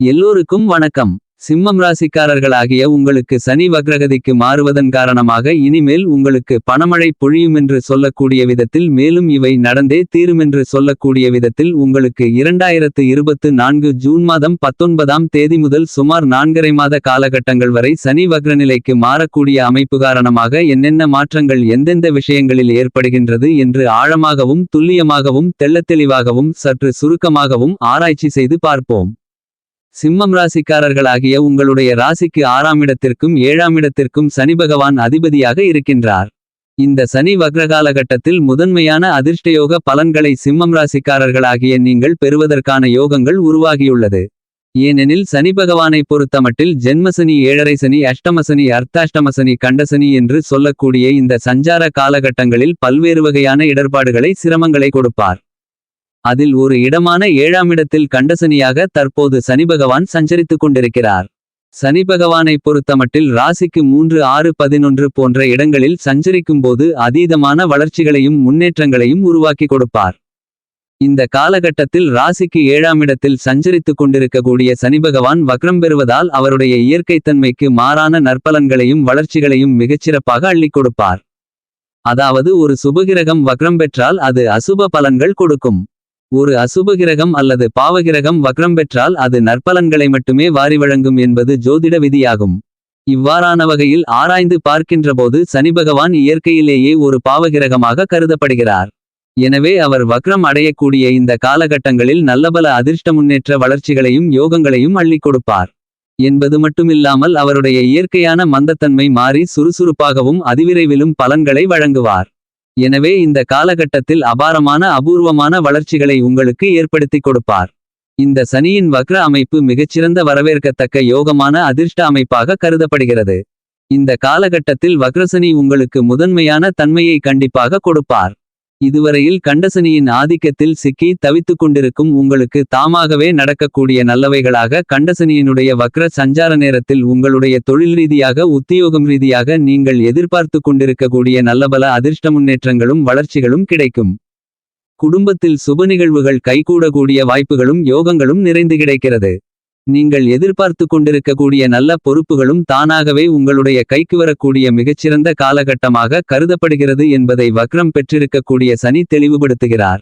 எல்லோருக்கும் வணக்கம். சிம்மம் ராசிக்காரர்களாகிய உங்களுக்கு சனி வக்ரகதிக்கு மாறுவதன் காரணமாக இனிமேல் உங்களுக்கு பணமழை பொழியுமென்று சொல்லக்கூடிய விதத்தில் மேலும் இவை நடந்தே தீருமென்று சொல்லக்கூடிய விதத்தில் உங்களுக்கு இரண்டாயிரத்து இருபத்து நான்கு ஜூன் மாதம் பத்தொன்பதாம் தேதி முதல் சுமார் நான்கரை மாத காலகட்டங்கள் வரை சனி வக்ரநிலைக்கு மாறக்கூடிய அமைப்பு காரணமாக என்னென்ன மாற்றங்கள் எந்தெந்த விஷயங்களில் ஏற்படுகின்றது என்று ஆழமாகவும் துல்லியமாகவும் தெள்ளத்தெளிவாகவும் சற்று சுருக்கமாகவும் ஆராய்ச்சி செய்து பார்ப்போம். சிம்மம் ராசிக்காரர்களாகிய உங்களுடைய ராசிக்கு ஆறாம் இடத்திற்கும் ஏழாம் இடத்திற்கும் சனி பகவான் அதிபதியாக இருக்கின்றார். இந்த சனி வக்ரகாலகட்டத்தில் முதன்மையான அதிர்ஷ்டயோக பலன்களை சிம்மம் ராசிக்காரர்களாகிய நீங்கள் பெறுவதற்கான யோகங்கள் உருவாகியுள்ளது. ஏனெனில் சனி பகவானை பொறுத்தமட்டில் ஜென்மசனி ஏழரை சனி அஷ்டமசனி அர்த்தாஷ்டமசனி கண்டசனி என்று சொல்லக்கூடிய இந்த சஞ்சார காலகட்டங்களில் பல்வேறு வகையான இடர்பாடுகளை சிரமங்களை கொடுப்பார். அதில் ஒரு இடமான ஏழாமிடத்தில் கண்டசனியாக தற்போது சனி பகவான் சஞ்சரித்துக் கொண்டிருக்கிறார். சனி பகவானை பொறுத்தமட்டில் ராசிக்கு மூன்று ஆறு பதினொன்று போன்ற இடங்களில் சஞ்சரிக்கும்போது அதீதமான வளர்ச்சிகளையும் முன்னேற்றங்களையும் உருவாக்கி கொடுப்பார். இந்த காலகட்டத்தில் ராசிக்கு ஏழாம் இடத்தில் சஞ்சரித்துக் கொண்டிருக்கக்கூடிய சனி பகவான் வக்ரம் பெறுவதால் அவருடைய இயற்கைத்தன்மைக்கு மாறான நற்பலன்களையும் வளர்ச்சிகளையும் மிகச்சிறப்பாக அள்ளிக் கொடுப்பார். அதாவது ஒரு சுபகிரகம் வக்ரம் பெற்றால் அது அசுப பலன்கள் கொடுக்கும். ஒரு அசுபகிரகம் அல்லது பாவகிரகம் வக்ரம் பெற்றால் அது நற்பலன்களை மட்டுமே வாரி வழங்கும் என்பது ஜோதிட விதியாகும். இவ்வாறான வகையில் ஆராய்ந்து பார்க்கின்றபோது சனி பகவான் இயற்கையிலேயே ஒரு பாவகிரகமாக கருதப்படுகிறார். எனவே அவர் வக்ரம் அடையக்கூடிய இந்த காலகட்டங்களில் நல்லபல அதிர்ஷ்ட முன்னேற்ற வளர்ச்சிகளையும் யோகங்களையும் அள்ளிக் கொடுப்பார். என்பது மட்டுமில்லாமல் அவருடைய இயற்கையான மந்தத்தன்மை மாறி சுறுசுறுப்பாகவும் அதிவிரைவிலும் பலன்களை வழங்குவார். எனவே இந்த காலகட்டத்தில் அபாரமான அபூர்வமான வளர்ச்சிகளை உங்களுக்கு ஏற்படுத்திக் கொடுப்பார். இந்த சனியின் வக்ர அமைப்பு மிகச்சிறந்த வரவேற்கத்தக்க யோகமான அதிர்ஷ்ட அமைப்பாக கருதப்படுகிறது. இந்த காலகட்டத்தில் வக்ரசனி உங்களுக்கு முதன்மையான தன்மையை கண்டிப்பாக கொடுப்பார். இதுவரையில் கண்டசனியின் ஆதிக்கத்தில் சிக்கி தவித்துக் கொண்டிருக்கும் உங்களுக்கு தாமாகவே நடக்கக்கூடிய நல்லவைகளாக கண்டசனியினுடைய வக்ர சஞ்சார நேரத்தில் உங்களுடைய தொழில் ரீதியாக உத்தியோகம் ரீதியாக நீங்கள் எதிர்பார்த்து கொண்டிருக்கக்கூடிய நல்லபல அதிர்ஷ்ட முன்னேற்றங்களும் வளர்ச்சிகளும் கிடைக்கும். குடும்பத்தில் சுப நிகழ்வுகள் கைகூடக்கூடிய வாய்ப்புகளும் யோகங்களும் நிறைந்து கிடைக்கிறது. நீங்கள் எதிர்பார்த்து கொண்டிருக்கக்கூடிய நல்ல பொறுப்புகளும் தானாகவே உங்களுடைய கைக்கு வரக்கூடிய மிகச்சிறந்த காலகட்டமாக கருதப்படுகிறது என்பதை வக்ரம் பெற்றிருக்கக்கூடிய சனி தெளிவுபடுத்துகிறார்.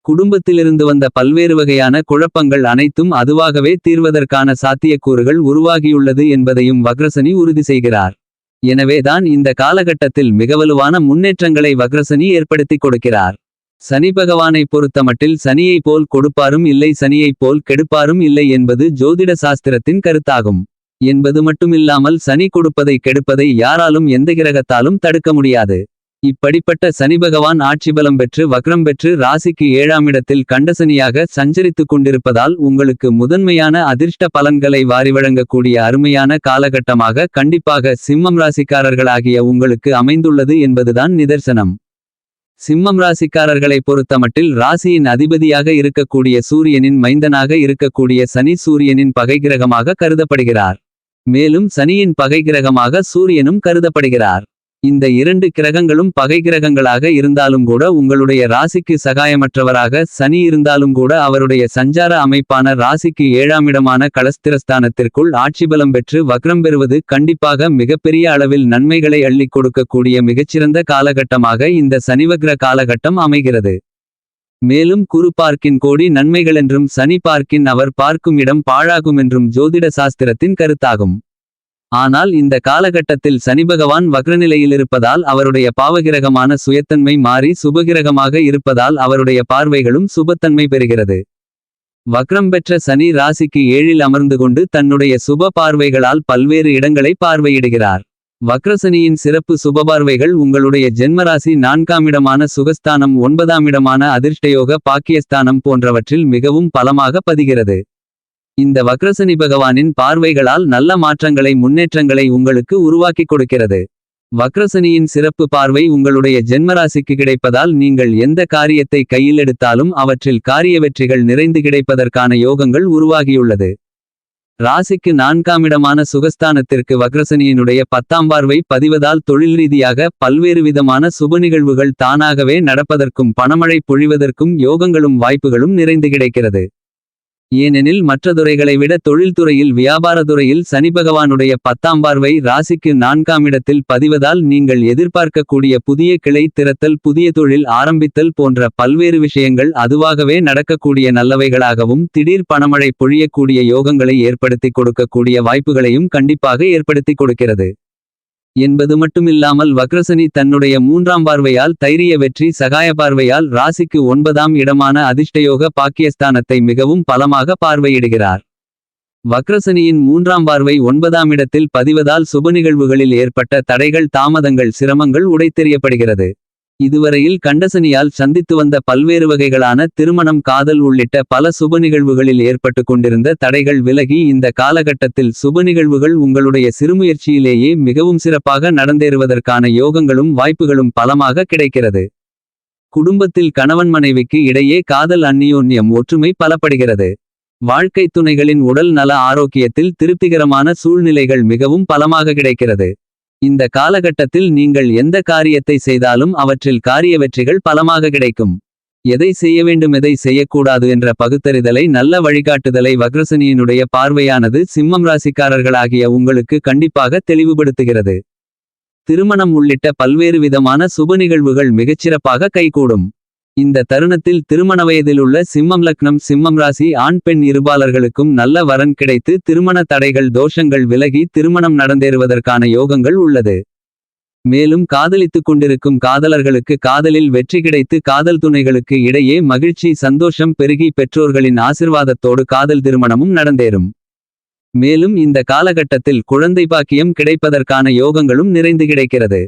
குடும்பத்திலிருந்து வந்த பல்வேறு வகையான குழப்பங்கள் அனைத்தும் அதுவாகவே தீர்வதற்கான சாத்தியக்கூறுகள் உருவாகியுள்ளது என்பதையும் வக்ரசனி உறுதி செய்கிறார். எனவேதான் இந்த காலகட்டத்தில் மிகவலுவான முன்னேற்றங்களை வக்ரசனி ஏற்படுத்திக் கொடுக்கிறார். சனி பகவானை பொறுத்தமட்டில் சனியைப் போல் கொடுப்பாரும் இல்லை சனியைப் போல் கெடுப்பாரும் இல்லை என்பது ஜோதிட சாஸ்திரத்தின் கருத்தாகும். என்பது மட்டுமில்லாமல் சனி கொடுப்பதை கெடுப்பதை யாராலும் எந்த கிரகத்தாலும் தடுக்க முடியாது. இப்படிப்பட்ட சனி பகவான் ஆட்சிபலம் பெற்று வக்ரம் பெற்று ராசிக்கு ஏழாம் இடத்தில் கண்டசனியாக சஞ்சரித்துக் கொண்டிருப்பதால் உங்களுக்கு முதன்மையான அதிர்ஷ்ட பலன்களை வாரி வழங்கக்கூடிய அருமையான காலகட்டமாக கண்டிப்பாக சிம்மம் ராசிக்காரர்களாகிய உங்களுக்கு அமைந்துள்ளது என்பதுதான் நிதர்சனம். சிம்மம் ராசிக்காரர்களை பொறுத்தமட்டில் ராசியின் அதிபதியாக இருக்கக்கூடிய சூரியனின் மைந்தனாக இருக்கக்கூடிய சனி சூரியனின் பகைகிரகமாக கருதப்படுகிறார். மேலும் சனியின் பகைகிரகமாக சூரியனும் கருதப்படுகிறார். இந்த இரண்டு கிரகங்களும் பகை கிரகங்களாக இருந்தாலும் கூட உங்களுடைய ராசிக்கு சகாயமற்றவராக சனி இருந்தாலும் கூட அவருடைய சஞ்சார அமைப்பான ராசிக்கு ஏழாமிடமான களஸ்திரஸ்தானத்திற்குள் ஆட்சிபலம் பெற்று வக்ரம் பெறுவது கண்டிப்பாக மிகப்பெரிய அளவில் நன்மைகளை அள்ளிக் கொடுக்கக்கூடிய மிகச்சிறந்த காலகட்டமாக இந்த சனிவக்ர காலகட்டம் அமைகிறது. மேலும் குரு பார்க்கின் கோடி நன்மைகளென்றும் சனி பார்க்கின் அவர் பார்க்கும் இடம் பாழாகும் என்றும் ஜோதிட சாஸ்திரத்தின் கருத்தாகும். ஆனால் இந்த காலகட்டத்தில் சனிபகவான் வக்ரநிலையிலிருப்பதால் அவருடைய பாவகிரகமான சுயத்தன்மை மாறி சுபகிரகமாக இருப்பதால் அவருடைய பார்வைகளும் சுபத்தன்மை பெறுகிறது. வக்ரம் பெற்ற சனி ராசிக்கு ஏழில் அமர்ந்து கொண்டு தன்னுடைய சுப பார்வைகளால் பல்வேறு இடங்களை பார்வையிடுகிறார். வக்ரசனியின் சிறப்பு சுபபார்வைகள் உங்களுடைய ஜென்மராசி நான்காமிடமான சுகஸ்தானம் ஒன்பதாமிடமான அதிர்ஷ்டயோக பாக்கியஸ்தானம் போன்றவற்றில் மிகவும் பலமாக பதிகிறது. இந்த வக்ரசனி பகவானின் பார்வைகளால் நல்ல மாற்றங்களை முன்னேற்றங்களை உங்களுக்கு உருவாக்கிக் கொடுக்கிறது. வக்ரசனியின் சிறப்பு பார்வை உங்களுடைய ஜென்மராசிக்கு கிடைப்பதால் நீங்கள் எந்த காரியத்தை கையில் எடுத்தாலும் அவற்றில் காரிய வெற்றிகள் நிறைந்து கிடைப்பதற்கான யோகங்கள் உருவாகியுள்ளது. ராசிக்கு நான்காமிடமான சுகஸ்தானத்திற்கு வக்ரசனியினுடைய பத்தாம் பார்வை பதிவதால் தொழில் ரீதியாக பல்வேறு விதமான சுப நிகழ்வுகள் தானாகவே நடப்பதற்கும் பணமழை பொழிவதற்கும் யோகங்களும் வாய்ப்புகளும் நிறைந்து கிடைக்கிறது. ஏனெனில் மற்ற துறைகளை விட தொழில்துறையில் வியாபாரத்துறையில் சனிபகவானுடைய பத்தாம் பார்வை ராசிக்கு நான்காம் இடத்தில் பதிவதால் நீங்கள் எதிர்பார்க்கக்கூடிய புதிய கிளை திறத்தல் புதிய தொழில் ஆரம்பித்தல் போன்ற பல்வேறு விஷயங்கள் அதுவாகவே நடக்கக்கூடிய நல்லவைகளாகவும் திடீர் பணமழை பொழியக்கூடிய யோகங்களை ஏற்படுத்தி கொடுக்கக்கூடிய வாய்ப்புகளையும் கண்டிப்பாக ஏற்படுத்தி கொடுக்கிறது. என்பது மட்டுமில்லாமல் வக்ரசனி தன்னுடைய மூன்றாம் பார்வையால் தைரிய வெற்றி சகாய பார்வையால் ராசிக்கு ஒன்பதாம் இடமான அதிர்ஷ்டயோக பாக்கியஸ்தானத்தை மிகவும் பலமாக பார்வையிடுகிறார். வக்ரசனியின் மூன்றாம் பார்வை ஒன்பதாம் இடத்தில் பதிவதால் சுப நிகழ்வுகளில் ஏற்பட்ட தடைகள் தாமதங்கள் சிரமங்கள் உடைத்தெறியப்படுகிறது. இதுவரையில் கண்டசனியால் சந்தித்து வந்த பல்வேறு வகைகளான திருமணம் காதல் உள்ளிட்ட பல சுப நிகழ்வுகளில் ஏற்பட்டு கொண்டிருந்த தடைகள் விலகி இந்த காலகட்டத்தில் சுப நிகழ்வுகள் உங்களுடைய சிறுமுயற்சியிலேயே மிகவும் சிறப்பாக நடந்தேறுவதற்கான யோகங்களும் வாய்ப்புகளும் பலமாக கிடைக்கிறது. குடும்பத்தில் கணவன் மனைவிக்கு இடையே காதல் அந்நியோன்யம் ஒற்றுமை பலப்படுகிறது. வாழ்க்கை துணைகளின் உடல் நல ஆரோக்கியத்தில் திருப்திகரமான சூழ்நிலைகள் மிகவும் பலமாக கிடைக்கிறது. இந்த காலகட்டத்தில் நீங்கள் எந்த காரியத்தை செய்தாலும் அவற்றில் காரிய வெற்றிகள் பலமாக கிடைக்கும். எதை செய்ய வேண்டும் எதை செய்யக்கூடாது என்ற பகுத்தறிதலை நல்ல வழிகாட்டுதலை வக்ரசனியினுடைய பார்வையானது சிம்மம் ராசிக்காரர்களாகிய உங்களுக்கு கண்டிப்பாக தெளிவுபடுத்துகிறது. திருமணம் உள்ளிட்ட பல்வேறு விதமான சுப நிகழ்வுகள் மிகச்சிறப்பாக கைகூடும். இந்த தருணத்தில் திருமண வயதிலுள்ள சிம்மம் லக்னம் சிம்மம் ராசி ஆண் பெண் இருபாலர்களுக்கும் நல்ல வரன் கிடைத்து திருமண தடைகள் தோஷங்கள் விலகி திருமணம் நடந்தேறுவதற்கான யோகங்கள் உள்ளது. மேலும் காதலித்துக் கொண்டிருக்கும் காதலர்களுக்கு காதலில் வெற்றி கிடைத்து காதல் துணைகளுக்கு இடையே மகிழ்ச்சி சந்தோஷம் பெருகி பெற்றோர்களின் ஆசிர்வாதத்தோடு காதல் திருமணமும் நடந்தேறும். மேலும் இந்த காலகட்டத்தில் குழந்தை பாக்கியம் கிடைப்பதற்கான யோகங்களும் நிறைந்து கிடைக்கிறது.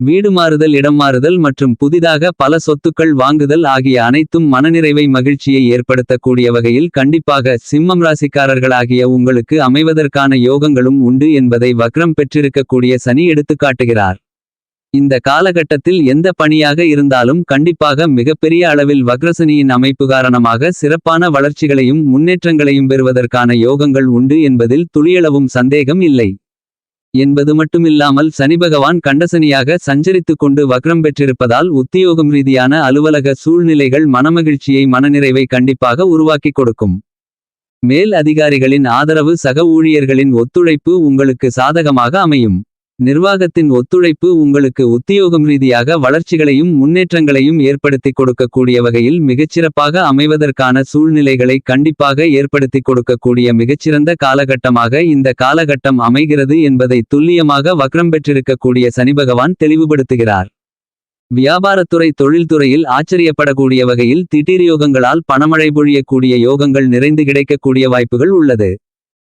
வீடு மாறுதல் இடம் மாறுதல் மற்றும் புதிதாக பல சொத்துக்கள் வாங்குதல் ஆகிய அனைத்தும் மனநிறைவை மகிழ்ச்சியை ஏற்படுத்தக்கூடிய வகையில் கண்டிப்பாக சிம்மம் ராசிக்காரர்களாகிய உங்களுக்கு அமைவதற்கான யோகங்களும் உண்டு என்பதை வக்ரம் பெற்றிருக்கக்கூடிய சனி எடுத்துக்காட்டுகிறார் இந்த காலகட்டத்தில் எந்த பணியாக இருந்தாலும் கண்டிப்பாக மிகப்பெரிய அளவில் வக்ரசனியின் அமைப்பு காரணமாக சிறப்பான வளர்ச்சிகளையும் முன்னேற்றங்களையும் பெறுவதற்கான யோகங்கள் உண்டு என்பதில் துளியளவும் சந்தேகம் இல்லை. என்பது மட்டுமில்லாமல் சனிபகவான் கண்டசனியாக சஞ்சரித்துக் கொண்டு வக்ரம் பெற்றிருப்பதால் உத்தியோகம் ரீதியான அலுவலக சூழ்நிலைகள் மனமகிழ்ச்சியை மனநிறைவை கண்டிப்பாக உருவாக்கிக் கொடுக்கும். மேல் அதிகாரிகளின் ஆதரவு சக ஊழியர்களின் ஒத்துழைப்பு உங்களுக்கு சாதகமாக அமையும். நிர்வாகத்தின் ஒத்துழைப்பு உங்களுக்கு உத்தியோகம் ரீதியாக வளர்ச்சிகளையும் முன்னேற்றங்களையும் ஏற்படுத்திக் கொடுக்கக்கூடிய வகையில் மிகச்சிறப்பாக அமைவதற்கான சூழ்நிலைகளை கண்டிப்பாக ஏற்படுத்திக் கொடுக்கக்கூடிய மிகச்சிறந்த காலகட்டமாக இந்த காலகட்டம் அமைகிறது என்பதை துல்லியமாக வக்ரம் பெற்றிருக்கக்கூடிய சனிபகவான் தெளிவுபடுத்துகிறார். வியாபாரத்துறை தொழில்துறையில் ஆச்சரியப்படக்கூடிய வகையில் திடீர் யோகங்களால் பணமழை பொழியக்கூடிய யோகங்கள் நிறைந்து கிடைக்கக்கூடிய வாய்ப்புகள் உள்ளது.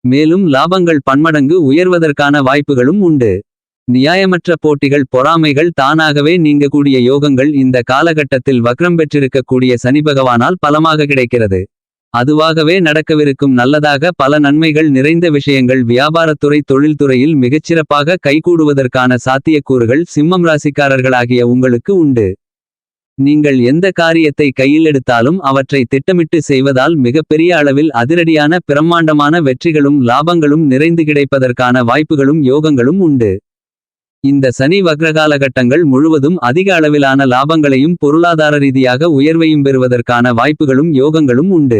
மேலும் லாபங்கள் பன்மடங்கு உயர்வதற்கான வாய்ப்புகளும் உண்டு. நியாயமற்ற போட்டிகள் பொறாமைகள் தானாகவே நீங்கக்கூடிய யோகங்கள் இந்த காலகட்டத்தில் வக்ரம் பெற்றிருக்கக்கூடிய சனிபகவானால் பலமாக கிடைக்கிறது. அதுவாகவே நடக்கவிருக்கும் நல்லதாக பல நன்மைகள் நிறைந்த விஷயங்கள் வியாபாரத்துறை தொழில்துறையில் மிகச்சிறப்பாக கைகூடுவதற்கான சாத்தியக்கூறுகள் சிம்மம் ராசிக்காரர்களாகிய உங்களுக்கு உண்டு. நீங்கள் எந்த காரியத்தை கையில் எடுத்தாலும் அவற்றை திட்டமிட்டு செய்வதால் மிகப்பெரிய அளவில் அதிரடியான பிரம்மாண்டமான வெற்றிகளும் லாபங்களும் நிறைந்து கிடைப்பதற்கான வாய்ப்புகளும் யோகங்களும் உண்டு. இந்த சனி வக்ரகாலகட்டங்கள் முழுவதும் அதிக அளவிலான லாபங்களையும் பொருளாதார ரீதியாக உயர்வையும் பெறுவதற்கான வாய்ப்புகளும் யோகங்களும் உண்டு.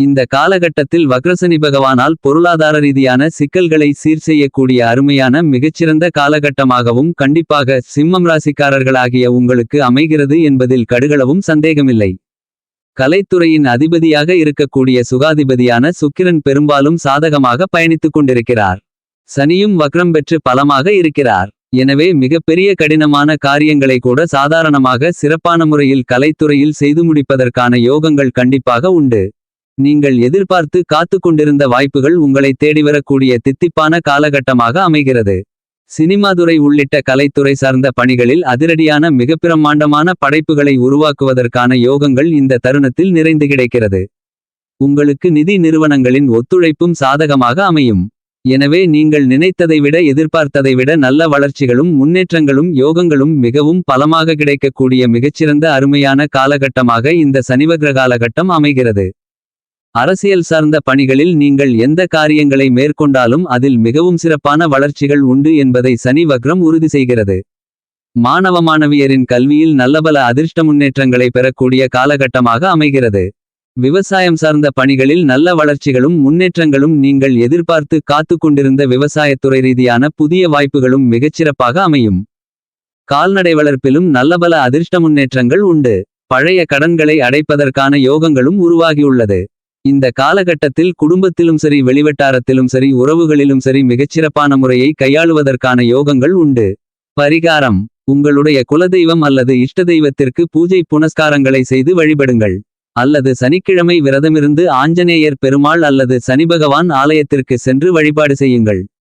இந்த காலகட்டத்தில் வக்ரசனி பகவானால் பொருளாதார ரீதியான சிக்கல்களை சீர் செய்யக்கூடிய அருமையான மிகச்சிறந்த காலகட்டமாகவும் கண்டிப்பாக சிம்மம் ராசிக்காரர்களாகிய உங்களுக்கு அமைகிறது என்பதில் கடுகளவும் சந்தேகமில்லை. கலைத்துறையின் அதிபதியாக இருக்கக்கூடிய சுகாதிபதியான சுக்கிரன் பெரும்பாலும் சாதகமாக பயணித்துக் கொண்டிருக்கிறார். சனியும் வக்ரம் பெற்று பலமாக இருக்கிறார். எனவே மிகப்பெரிய கடினமான காரியங்களை கூட சாதாரணமாக சிறப்பான முறையில் கலைத்துறையில் செய்து முடிப்பதற்கான யோகங்கள் கண்டிப்பாக உண்டு. நீங்கள் எதிர்பார்த்து காத்து கொண்டிருந்த வாய்ப்புகள் உங்களை தேடிவரக்கூடிய தித்திப்பான காலகட்டமாக அமைகிறது. சினிமாதுறை உள்ளிட்ட கலைத்துறை சார்ந்த பணிகளில் அதிரடியான மிகப்பிரமாண்டமான பிரம்மாண்டமான படைப்புகளை உருவாக்குவதற்கான யோகங்கள் இந்த தருணத்தில் நிறைந்து கிடைக்கிறது. உங்களுக்கு நிதி நிறுவனங்களின் ஒத்துழைப்பும் சாதகமாக அமையும். எனவே நீங்கள் நினைத்ததை விட எதிர்பார்த்ததை விட நல்ல வளர்ச்சிகளும் முன்னேற்றங்களும் யோகங்களும் மிகவும் பலமாக கிடைக்கக்கூடிய மிகச்சிறந்த அருமையான காலகட்டமாக இந்த சனிவகிர காலகட்டம் அமைகிறது. அரசியல் சார்ந்த பணிகளில் நீங்கள் எந்த காரியங்களை மேற்கொண்டாலும் அதில் மிகவும் சிறப்பான வளர்ச்சிகள் உண்டு என்பதை சனி வக்ரம் உறுதி செய்கிறது. மாணவ மாணவியரின் கல்வியில் நல்லபல அதிர்ஷ்ட முன்னேற்றங்களை பெறக்கூடிய காலகட்டமாக அமைகிறது. விவசாயம் சார்ந்த பணிகளில் நல்ல வளர்ச்சிகளும் முன்னேற்றங்களும் நீங்கள் எதிர்பார்த்து காத்து கொண்டிருந்த விவசாயத்துறை ரீதியான புதிய வாய்ப்புகளும் மிகச்சிறப்பாக அமையும். கால்நடை வளர்ப்பிலும் நல்லபல அதிர்ஷ்ட முன்னேற்றங்கள் உண்டு. பழைய கடன்களை அடைப்பதற்கான யோகங்களும் உருவாகியுள்ளது. இந்த காலகட்டத்தில் குடும்பத்திலும் சரி வெளிவட்டாரத்திலும் சரி உறவுகளிலும் சரி மிகச்சிறப்பான முறையை கையாளுவதற்கான யோகங்கள் உண்டு. பரிகாரம். உங்களுடைய குலதெய்வம் அல்லது இஷ்ட தெய்வத்திற்கு பூஜை புனஸ்காரங்களை செய்து வழிபடுங்கள். அல்லது சனிக்கிழமை விரதமிருந்து ஆஞ்சநேயர் பெருமாள் அல்லது சனிபகவான் ஆலயத்திற்கு சென்று வழிபாடு செய்யுங்கள்.